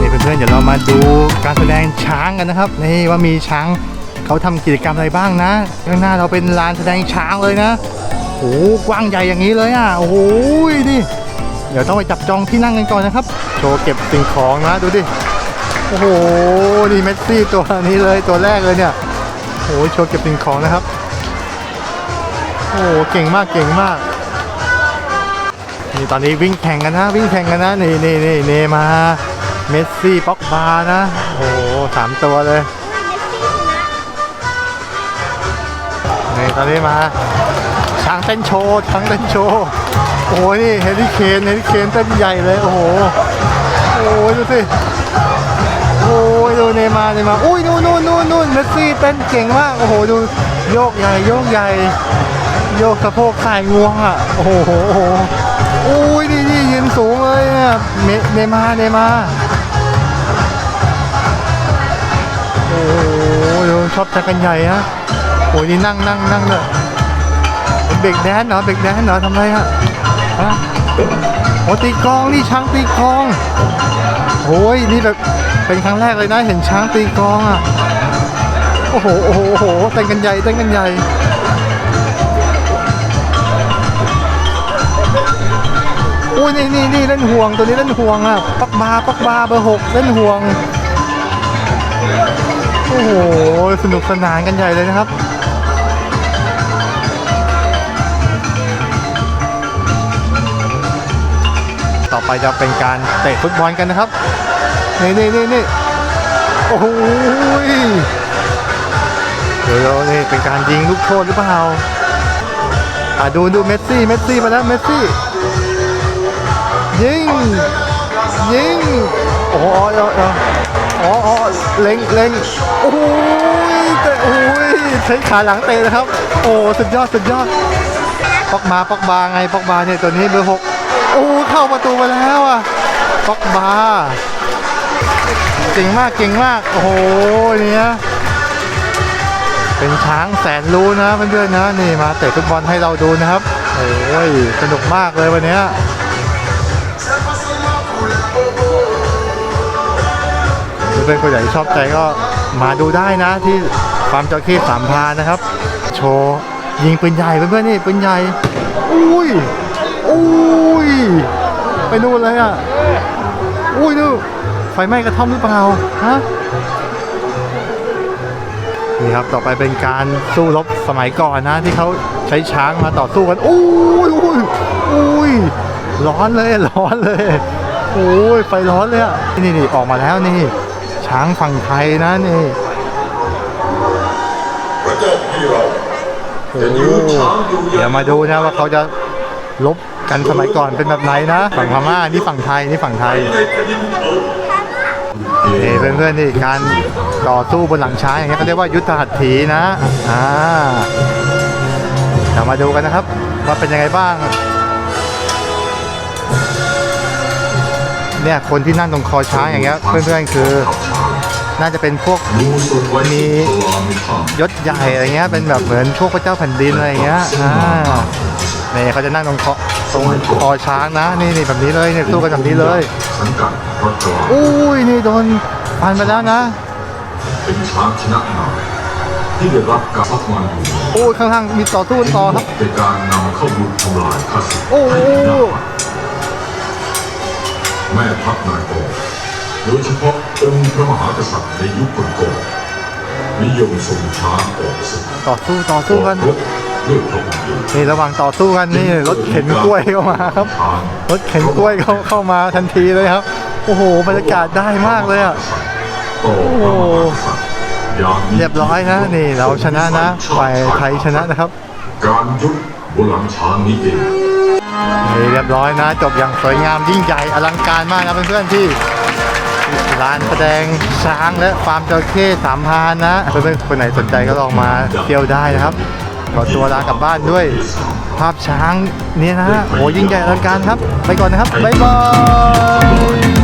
นี่เพื่อนๆเดี๋ยวเรามาดูการแสดงช้างกันนะครับนี่ว่ามีช้างเขาทำกิจกรรมอะไรบ้างนะข้างหน้าเราเป็นลานแสดงช้างเลยนะโอ้กว้างใหญ่อย่างนี้เลยอะโอ้โหดิเดี๋ยวต้องไปจับจองที่นั่งกันก่อนนะครับ โชว์เก็บสิ่งของนะดูดิโอ้โหนี่เมสซี่ตัวนี้เลยตัวแรกเลยเนี่ยโอ้โหโชว์เก็บสิ่งของนะครับโอ้โหเก่งมากเก่งมาก นี่ตอนนี้วิ่งแข่งกันนะ วิ่งแข่งกันนะนี่นี่นี่เนมาเมสซี่ป็อกบาร์นะ โอ้โหสามตัวเลยนี่ตอนนี้มาช้างเต้นโชว์ช้างเต้นโชว์โอ้โหนี่เฮลิเคนเฮลิเคนเต้นใหญ่เลยโอ้โหโอ้โหดูสิโอ้ยดูเนมาเนมาอุ้ยนู่นนู่นนู่นนู่นเมสซี่เต้นเก่งมากโอ้โหดูโยกใหญ่โยกใหญ่โยกสะโพกสายงวงอะโอ้โหโอ้โห อุ้ยนี่นี่ยืนสูงเลยเนี่ยเนมาเนมาโอ้โหดูชอบจักรกันใหญ่ฮะโอ้ยนี่นั่งนั่งนั่งเลยเบรกแดนเหรอเบรกแดนเหรอทำไรฮะฮะโอ้ตีกองนี่ช้างตีกองโอ้ยนี่แบบเป็นครั้งแรกเลยนะเห็นช้างตีกองอะโอ้โหโอ้โหโอ้โหเต้นกันใหญ่เต้นกันใหญ่ อุ้ยนี่นี่นี่เล่นห่วงตัวนี้เล่นห่วงอะปักบาปักบาเบอร์หกเล่นห่วงโอ้โหสนุกสนานกันใหญ่เลยนะครับต่อไปจะเป็นการเตะฟุตบอลกันนะครับ นี่นี่นี่นี่โอ้โหยเดี๋ยวนี่เป็นการยิงลูกโทษหรือเปล่าอะดูดูเมสซี่ เมสซี่มาแล้ว เมสซี่ ยิง โอ้โหอ๋ออ๋อเล็งเล็งโอ้ยเตะโอ้ยใช้ขาหลังเตะนะครับ โอ้สุดยอดสุดยอดปอกมาปอกบาไงปอกบาเนี่ยตัวนี้เบอร์หกโอ้เข้าประตูมาแล้วอะปอกบาเก่งมากเก่งมากโอ้โหเนี่ยเป็นช้างแสนรู้นะเพื่อนๆนะนี่มาเตะฟุตบอลให้เราดูนะครับโอ้ยสนุกมากเลยวันนี้ ยหรือเป็นคนใหญ่ชอบใจก็มาดูได้นะที่ฟาร์มจระเข้สามพานนะครับ โชว์ยิงปืนใหญ่เพื่อนๆนี่ปืนใหญ่อุ้ยอุ้ยไปนู่นเลยอะอุ้ยดูไฟไหม้กระท่อมหรือเปล่าฮะนี่ครับต่อไปเป็นการสู้รบสมัยก่อนนะ ที่เขาใช้ช้างมาต่อสู้กันอุ้ยอุ้ยอุ้ยร้อนเลยร้อนเลยโอ้ยไฟร้อนเลยอะนี่นี่ออกมาแล้วนี่ ช้างฝั่งไทยนะนี่พระเจ้าพี่เราโอ้โหเดี๋ยวมาดูนะว่าเขาจะลบกันสมัยก่อนเป็นแบบไหนนะ ฝั่งพม่านี่ฝั่งไทยนี่ฝั่งไทยในแผ่นดินเออนี่เพื่อนๆนี่การต่อสู้บนหลังช้างอย่างเงี้ยเขาเรียกว่ายุทธหัตถีนะอ่าเดี๋ยวมาดูกันนะครับว่าเป็นยังไงบ้าง เนี่ยคนที่นั่งตรงคอช้างอย่างเงี้ยเพื่อนๆคือ น่าจะเป็นพวกมียศใหญ่อะไรเงี้ยเป็นแบบเหมือนพวกพระเจ้าแผ่นดินอะไรเงี้ยอ่านี่เขาจะนั่งตรงคอตรงคอช้างนะนี่นี่แบบนี้เลยเนี่ยสู้กันแบบนี้เลยอุ้ยนี่โดนฟันไปแล้วนะเป็นช้างชนะนาที่ได้รับการพักมันอยู่โอ้ยข้างล่างมีต่อสู้กันต่อครับเป็นการนำเข้าบุกทำลายข้าศึกโอ้แม่ทัพนายกอ โดยเฉพาะองค์พระมหากษัตริย์ในยุคก่อนๆนิยมส่งช้างออกศึกต่อสู้ต่อสู้กันรบด้วยพระองค์เดียวนี่ระหว่างต่อสู้กันนี่รถเข็นกล้วยเข้ามาครับช้างรถเข็นกล้วยเข้าเข้ามาทันทีเลยครับ โอ้โหบรรยากาศได้มากเลยอะต่อพระมหากษัตริย์อย่างมีเรียบร้อยนะนี่เราชนะนะฝ่ายไทยชนะนะครับ การยุบบนหลังช้างนี้เองนี่เรียบร้อยนะ จบอย่างสวยงามยิ่งใหญ่อลังการมากนะเพื่อนๆที่ ร้านแสดงช้างและฟาร์มจระเข้สามพานนะเพื่อนๆคนไหนสนใจก็ลองมาเที่ยวได้นะครับขอตัวลากลับบ้านด้วย ภาพช้างเนี่ยนะโอ้ยิ่งใหญ่อลังการครับ ไปก่อนนะครับ บ๊ายบาย